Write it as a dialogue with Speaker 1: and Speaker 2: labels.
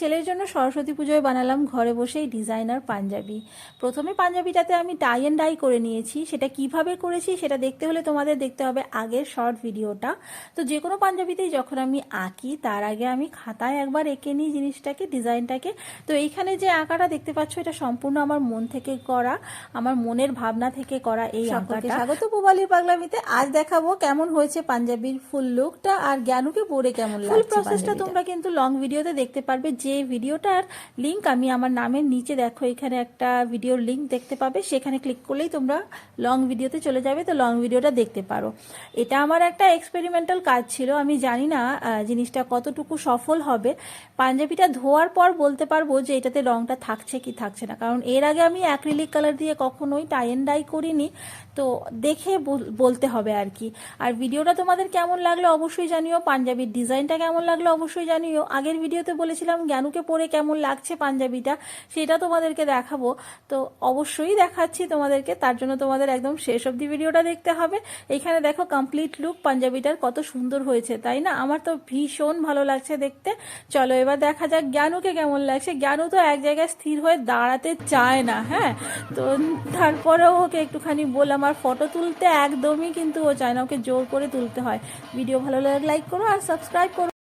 Speaker 1: ছেলের জন্য সরস্বতী পুজোয় বানালাম ঘরে বসেই ডিজাইনার পাঞ্জাবি। প্রথমে পাঞ্জাবিটাতে আমি টাই অ্যান্ড ডাই করে নিয়েছি। সেটা কীভাবে করেছি সেটা দেখতে হলে তোমাদের দেখতে হবে আগের শর্ট ভিডিওটা তো যে কোনো পাঞ্জাবিতেই যখন আমি আঁকি তার আগে আমি খাতায় একবার এঁকে নিই জিনিসটাকে ডিজাইনটাকে। তো এইখানে যে আঁকাটা দেখতে পাচ্ছ এটা সম্পূর্ণ আমার মন থেকে করা আমার মনের ভাবনা থেকে করা এই আঁকাটা। স্বাগত পুবালির পাগলামিতে। আজ দেখাবো কেমন হয়েছে পাঞ্জাবির ফুল লুকটা আর জ্ঞানুকে পরে কেমন লাগছে ফুল প্রসেসটা তোমরা কিন্তু লং ভিডিওতে দেখতে পারবে। যে ভিডিওটার লিংক আমি আমার নামের নিচে দেখো, এখানে একটা ভিডিওর লিংক দেখতে পাবে। সেখানে ক্লিক করলেই তোমরা লং ভিডিওতে চলে যাবে। তো লং ভিডিওটা দেখতে পারো। এটা আমার একটা এক্সপেরিমেন্টাল কাজ ছিল। আমি জানি না জিনিসটা কতটুকু সফল হবে। পাঞ্জাবিটা ধোয়ার পর বলতে পারব যে এটাতে রংটা থাকছে কি থাকছে না। কারণ এর আগে আমি অ্যাক্রিলিক কালার দিয়ে কখনোই টাই অ্যান্ড ডাই করিনি। তো দেখে বলতে হবে আর কি। আর ভিডিওটা তোমাদের কেমন লাগল অবশ্যই জানিও। পাঞ্জাবির ডিজাইনটা কেমন লাগল অবশ্যই জানিও। আগের ভিডিওতে বলেছিলাম জ্ঞানুকে পরে কেমন লাগছে পাঞ্জাবিটা, সেটা তোমাদেরকে দেখাবো। তো অবশ্যই দেখাচ্ছি তোমাদেরকে, তার জন্য তোমাদের একদম শেষ অবধি ভিডিওটা দেখতে হবে। এখানে দেখো কমপ্লিট লুক পাঞ্জাবিটার কত সুন্দর হয়েছে, তাই না? আমার তো ভীষণ ভালো লাগছে দেখতে। চলো এবার দেখা যাক জ্ঞানুকে কেমন লাগছে। জ্ঞানু তো এক জায়গায় স্থির হয়ে দাঁড়াতে চায় না হ্যাঁ? তো তারপরেও ওকে একটুখানি বললাম, আর ফটো তুলতে একদমই কিন্তু ও চায় না, ওকে জোর করে তুলতে হয়। ভিডিও ভালো লাগে লাইক করো আর সাবস্ক্রাইব করো।